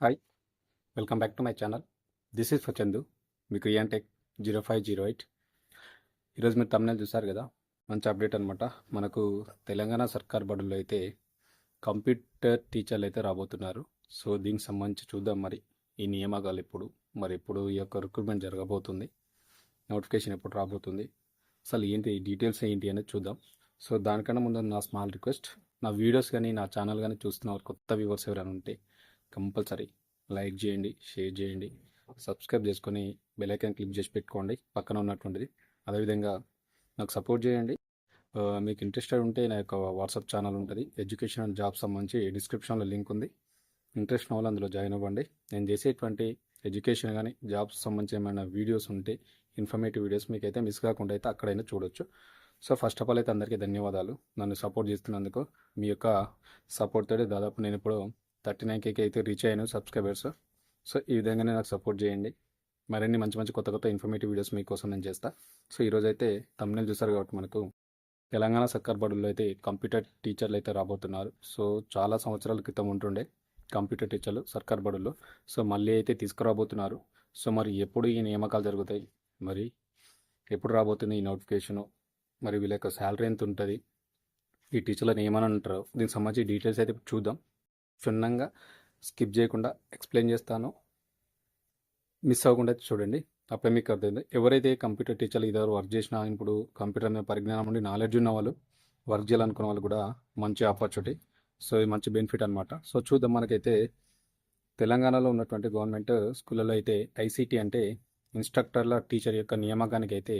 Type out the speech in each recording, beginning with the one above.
Hi welcome back to my channel this is for Chandu మీకు Ian tech zero five zero eight ఈరోజు మీరు తమిళ చూసారు కదా? మంచి అప్డేట్ అనమాట మనకు తెలంగాణ సర్కార్ బడుల్లో అయితే కంప్యూటర్ టీచర్లు అయితే రాబోతున్నారు. సో దీనికి సంబంధించి చూద్దాం మరి. ఈ నియామకాలు ఎప్పుడు? మరి ఎప్పుడు ఈ యొక్క రిక్రూట్మెంట్ జరగబోతుంది? నోటిఫికేషన్ ఎప్పుడు రాబోతుంది? అసలు ఏంటి డీటెయిల్స్ ఏంటి అనేది చూద్దాం. సో దానికన్నా ముందు నా స్మాల్ రిక్వెస్ట్ నా వీడియోస్ కానీ నా ఛానల్ కానీ చూస్తున్న వారు కొత్త వ్యూవర్స్ ఎవరైనా ఉంటే కంపల్సరీ లైక్ చేయండి షేర్ చేయండి సబ్స్క్రైబ్ చేసుకొని బెల్ క్లిక్ చేసి పెట్టుకోండి పక్కన ఉన్నటువంటిది. అదేవిధంగా నాకు సపోర్ట్ చేయండి. మీకు ఇంట్రెస్టెడ్ ఉంటే నా యొక్క వాట్సాప్ ఛానల్ ఉంటుంది. ఎడ్యుకేషన్ అండ్ జాబ్ సంబంధించి డిస్క్రిప్షన్లో లింక్ ఉంది. ఇంట్రెస్ట్ ఉన్న అందులో జాయిన్ అవ్వండి. నేను చేసేటువంటి ఎడ్యుకేషన్ కానీ జాబ్స్ సంబంధించి ఏమైనా వీడియోస్ ఉంటే ఇన్ఫర్మేటివ్ వీడియోస్ మీకు అయితే మిస్ కాకుండా అయితే అక్కడైనా చూడొచ్చు. సో ఫస్ట్ ఆఫ్ ఆల్ అయితే అందరికీ ధన్యవాదాలు. నన్ను సపోర్ట్ చేస్తున్నందుకు మీ యొక్క సపోర్ట్ తోటి దాదాపు నేను ఇప్పుడు థర్టీ నైన్ కేకి అయితే రీచ్ అయ్యాను సబ్స్క్రైబర్స్ సో ఈ విధంగానే నాకు సపోర్ట్ చేయండి. మరిన్ని మంచి మంచి కొత్త కొత్త ఇన్ఫర్మేటివ్ వీడియోస్ మీకోసం నేను చేస్తా. సో ఈరోజు అయితే తమిళ చూసారు కాబట్టి మనకు తెలంగాణ సర్కార్ బడుల్లో అయితే కంప్యూటర్ టీచర్లు అయితే రాబోతున్నారు. సో చాలా సంవత్సరాల క్రితం ఉంటుండే కంప్యూటర్ టీచర్లు సర్కార్ బడుల్లో. సో మళ్ళీ అయితే తీసుకురాబోతున్నారు. సో మరి ఎప్పుడు ఈ నియామకాలు జరుగుతాయి? మరి ఎప్పుడు రాబోతుంది ఈ నోటిఫికేషను మరి వీళ్ళ యొక్క శాలరీ ఎంత ఉంటుంది? ఈ టీచర్ల ఏమని అంటారు. దీనికి సంబంధించి డీటెయిల్స్ అయితే చూద్దాం. క్షుణ్ణంగా స్కిప్ చేయకుండా ఎక్స్ప్లెయిన్ చేస్తాను. మిస్ అవ్వకుండా చూడండి. అప్పుడే మీకు అర్థమైంది. ఎవరైతే కంప్యూటర్ టీచర్లు ఇద్దరు వర్క్ చేసినా ఇప్పుడు కంప్యూటర్ మీద పరిజ్ఞానం ఉండి నాలెడ్జ్ ఉన్న వాళ్ళు వర్క్ చేయాలనుకున్న వాళ్ళు కూడా మంచి ఆపర్చునిటీ సో ఇది మంచి బెనిఫిట్ అనమాట సో చూద్దాం మనకైతే తెలంగాణలో ఉన్నటువంటి గవర్నమెంట్ స్కూళ్ళలో అయితే ఐసీటీ అంటే ఇన్స్ట్రక్టర్ల టీచర్ యొక్క నియామకానికి అయితే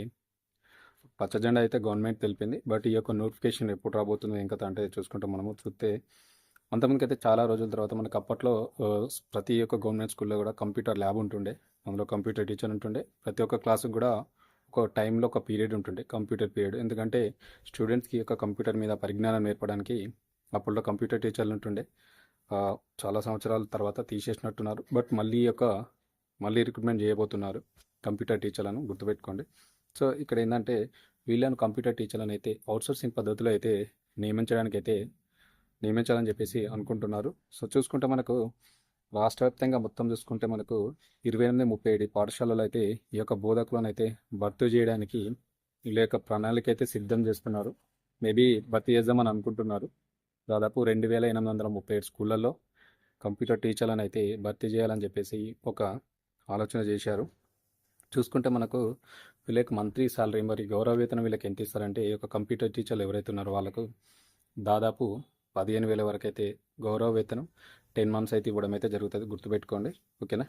పచ్చజెండా అయితే గవర్నమెంట్ తెలిపింది. బట్ ఈ యొక్క నోటిఫికేషన్ ఎప్పుడు రాబోతుందో ఇంకా అంటే చూసుకుంటాం మనము. చూస్తే అంతమందికి అయితే చాలా రోజుల తర్వాత మనకు అప్పట్లో ప్రతి ఒక్క గవర్నమెంట్ స్కూల్లో కూడా కంప్యూటర్ ల్యాబ్ ఉంటుండే. అందులో కంప్యూటర్ టీచర్ ఉంటుండే. ప్రతి ఒక్క క్లాసుకు కూడా ఒక టైంలో ఒక పీరియడ్ ఉంటుండే కంప్యూటర్ పీరియడ్. ఎందుకంటే స్టూడెంట్స్కి యొక్క కంప్యూటర్ మీద పరిజ్ఞానం నేర్పడానికి అప్పట్లో కంప్యూటర్ టీచర్లు ఉంటుండే. చాలా సంవత్సరాల తర్వాత తీసేసినట్టున్నారు. బట్ మళ్ళీ యొక్క మళ్ళీ రిక్రూట్మెంట్ చేయబోతున్నారు కంప్యూటర్ టీచర్లను గుర్తుపెట్టుకోండి. సో ఇక్కడ ఏంటంటే వీళ్ళను కంప్యూటర్ టీచర్లను అయితే అవుట్సోర్సింగ్ పద్ధతిలో అయితే నియమించడానికి అయితే నియమించాలని చెప్పేసి అనుకుంటున్నారు. సో చూసుకుంటే మనకు రాష్ట్ర వ్యాప్తంగా మొత్తం చూసుకుంటే మనకు ఇరవై ఎనిమిది ముప్పై ఏడు పాఠశాలలు అయితే ఈ యొక్క బోధకులను అయితే భర్తీ చేయడానికి వీళ్ళ యొక్క ప్రణాళిక అయితే సిద్ధం చేస్తున్నారు. మేబీ భర్తీ చేద్దామని అనుకుంటున్నారు. దాదాపు రెండు వేల ఎనిమిది వందల ముప్పై ఏడు స్కూళ్ళల్లో కంప్యూటర్ టీచర్లను అయితే భర్తీ చేయాలని చెప్పేసి ఒక ఆలోచన చేశారు. చూసుకుంటే మనకు వీళ్ళకి మంత్రి సాలరీ మరి గౌరవ వేతనం వీళ్ళకి ఎంత ఇస్తారంటే ఈ యొక్క కంప్యూటర్ టీచర్లు ఎవరైతే ఉన్నారో వాళ్ళకు దాదాపు పదిహేను వేల వరకు అయితే గౌరవ వేతనం. టెన్ మంత్స్ అయితే ఇవ్వడం అయితే జరుగుతుంది. గుర్తుపెట్టుకోండి. ఓకేనా?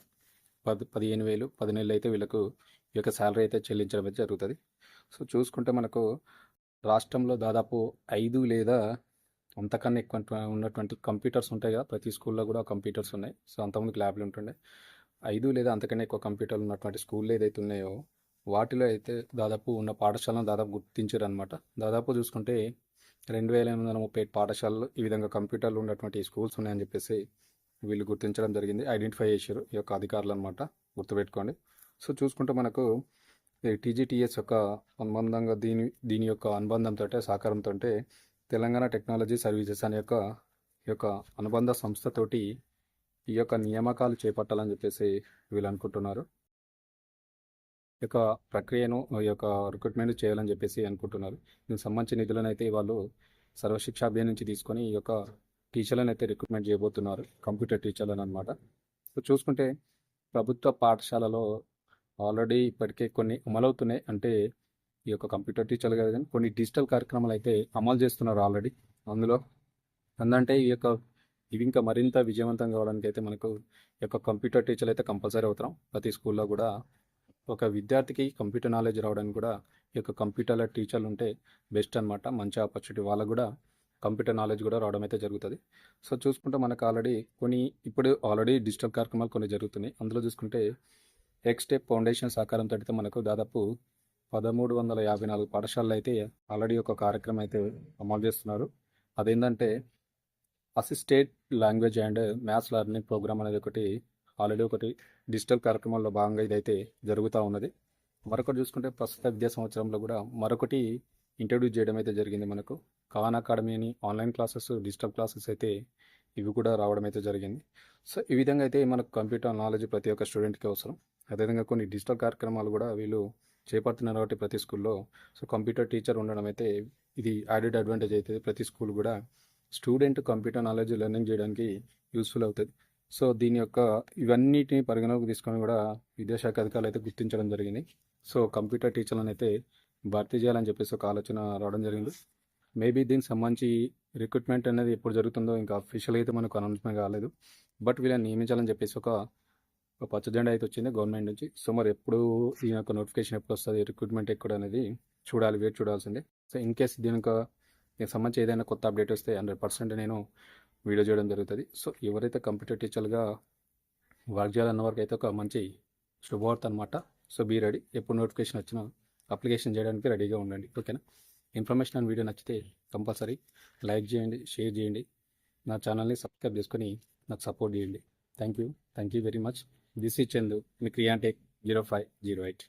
పది పదిహేను వేలు పది నెలలు అయితే వీళ్ళకు ఈ యొక్క శాలరీ అయితే చెల్లించడం అయితే జరుగుతుంది. సో చూసుకుంటే మనకు రాష్ట్రంలో దాదాపు ఐదు లేదా అంతకన్నా ఎక్కువ ఉన్నటువంటి కంప్యూటర్స్ ఉంటాయి కదా. ప్రతి స్కూల్లో కూడా కంప్యూటర్స్ ఉన్నాయి. సో అంతమందికి ల్యాబ్లు ఉంటుండే. ఐదు లేదా అంతకన్నా ఎక్కువ కంప్యూటర్లు ఉన్నటువంటి స్కూళ్ళు ఏదైతే ఉన్నాయో వాటిలో అయితే దాదాపు ఉన్న పాఠశాలను దాదాపు గుర్తించారు అనమాట దాదాపు చూసుకుంటే రెండు వేల ఎనిమిది వందల ముప్పై ఏడు పాఠశాలలు ఈ విధంగా కంప్యూటర్లు ఉన్నటువంటి స్కూల్స్ ఉన్నాయని చెప్పేసి వీళ్ళు గుర్తించడం జరిగింది. ఐడెంటిఫై చేశారు. ఈ యొక్క అధికారులు అనమాట గుర్తుపెట్టుకోండి. సో చూసుకుంటే మనకు ఈ టీజీటీఎస్ యొక్క అనుబంధంగా దీని దీని యొక్క అనుబంధంతో సహకారంతో తెలంగాణ టెక్నాలజీ సర్వీసెస్ అనే యొక్క ఈ యొక్క అనుబంధ సంస్థతోటి ఈ యొక్క నియామకాలు చేపట్టాలని చెప్పేసి వీళ్ళు అనుకుంటున్నారు. యొక్క ప్రక్రియను ఈ యొక్క రిక్రూట్మెంట్ చేయాలని చెప్పేసి అనుకుంటున్నారు. దీనికి సంబంధించిన నిధులను అయితే వాళ్ళు సర్వశిక్ష అభియాన్ నుంచి తీసుకొని ఈ యొక్క టీచర్లను అయితే రిక్రూట్మెంట్ చేయబోతున్నారు. కంప్యూటర్ టీచర్లను అనమాట సో చూసుకుంటే ప్రభుత్వ పాఠశాలలో ఆల్రెడీ ఇప్పటికే కొన్ని అమలవుతున్నాయి. అంటే ఈ యొక్క కంప్యూటర్ టీచర్లు కాదు కానీ కొన్ని డిజిటల్ కార్యక్రమాలు అయితే అమలు చేస్తున్నారు ఆల్రెడీ అందులో అందంటే ఈ యొక్క ఇవి ఇంకా మరింత విజయవంతం కావడానికి అయితే మనకు ఈ యొక్క కంప్యూటర్ టీచర్లు అయితే కంపల్సరీ అవుతాం ప్రతి స్కూల్లో కూడా ఒక విద్యార్థికి కంప్యూటర్ నాలెడ్జ్ రావడానికి కూడా ఈ యొక్క కంప్యూటర్ల టీచర్లు ఉంటే బెస్ట్ అనమాట మంచి ఆపర్చునిటీ వాళ్ళకు కూడా కంప్యూటర్ నాలెడ్జ్ కూడా రావడం అయితే జరుగుతుంది. సో చూసుకుంటే మనకు ఆల్రెడీ కొన్ని ఇప్పుడు ఆల్రెడీ డిజిటల్ కార్యక్రమాలు కొన్ని జరుగుతున్నాయి. అందులో చూసుకుంటే ఎక్స్టెప్ ఫౌండేషన్ సహకారంతో అయితే మనకు దాదాపు పదమూడు వందల యాభై నాలుగు పాఠశాలలు అయితే ఆల్రెడీ ఒక కార్యక్రమం అయితే అమలు చేస్తున్నారు. అదేంటంటే assisted language and maths learning program అనేది ఒకటి ఆల్రెడీ ఒకటి డిజిటల్ కార్యక్రమాల్లో భాగంగా ఇదైతే జరుగుతూ ఉన్నది. మరొకటి చూసుకుంటే ప్రస్తుత విద్యా సంవత్సరంలో కూడా మరొకటి ఇంట్రడ్యూస్ చేయడం అయితే జరిగింది మనకు. ఖాన్ అకాడమీ అని ఆన్లైన్ క్లాసెస్ డిజిటల్ క్లాసెస్ అయితే ఇవి కూడా రావడం అయితే జరిగింది. సో ఈ విధంగా అయితే మనకు కంప్యూటర్ నాలెడ్జ్ ప్రతి ఒక్క స్టూడెంట్కి అవసరం. అదేవిధంగా కొన్ని డిజిటల్ కార్యక్రమాలు కూడా వీళ్ళు చేపడుతున్నారు కాబట్టి ప్రతి స్కూల్లో. సో కంప్యూటర్ టీచర్ ఉండడం అయితే ఇది యాడెడ్ అడ్వాంటేజ్ అవుతుంది ప్రతి స్కూల్ కూడా స్టూడెంట్ కంప్యూటర్ నాలెడ్జ్ లెర్నింగ్ చేయడానికి యూస్ఫుల్ అవుతుంది. సో దీని యొక్క ఇవన్నిటిని పరిగణలోకి తీసుకొని కూడా విద్యాశాఖ అధికారులు అయితే గుర్తించడం జరిగింది. సో కంప్యూటర్ టీచర్లను అయితే భర్తీ చేయాలని చెప్పేసి ఒక ఆలోచన రావడం జరిగింది. మేబీ దీనికి సంబంధించి రిక్రూట్మెంట్ అనేది ఎప్పుడు జరుగుతుందో ఇంకా అఫీషియల్ అయితే మనకు అనౌన్స్మెంట్ కాలేదు. బట్ వీళ్ళని నియమించాలని చెప్పేసి ఒక ఒక పచ్చ జెండా అయితే వచ్చింది గవర్నమెంట్ నుంచి. సో మరి ఎప్పుడు ఈ యొక్క నోటిఫికేషన్ ఎప్పుడు వస్తుంది రిక్రూట్మెంట్ ఎక్కడ అనేది చూడాలి వేట్ చూడాల్సిందే. సో ఇన్ కేస్ దీని యొక్క దీనికి సంబంధించి ఏదైనా కొత్త అప్డేట్ వస్తే హండ్రెడ్ పర్సెంట్ నేను వీడియో చేయడం జరుగుతుంది. సో ఎవరైతే కంప్యూటర్ టీచర్గా వర్క్ చేయాలన్న వరకు అయితే ఒక మంచి శుభవార్త అనమాట సో బీ రెడీ. ఎప్పుడు నోటిఫికేషన్ వచ్చినా అప్లికేషన్ చేయడానికి రెడీగా ఉండండి. ఓకేనా? ఇన్ఫర్మేషన్ అండ్ వీడియో నచ్చితే కంపల్సరీ లైక్ చేయండి షేర్ చేయండి. నా ఛానల్ని సబ్స్క్రైబ్ చేసుకొని నాకు సపోర్ట్ చేయండి. Thank you. Thank you very much. This is Chandu. మీ క్రియాంటెక్ జీరో ఫైవ్ జీరో ఎయిట్.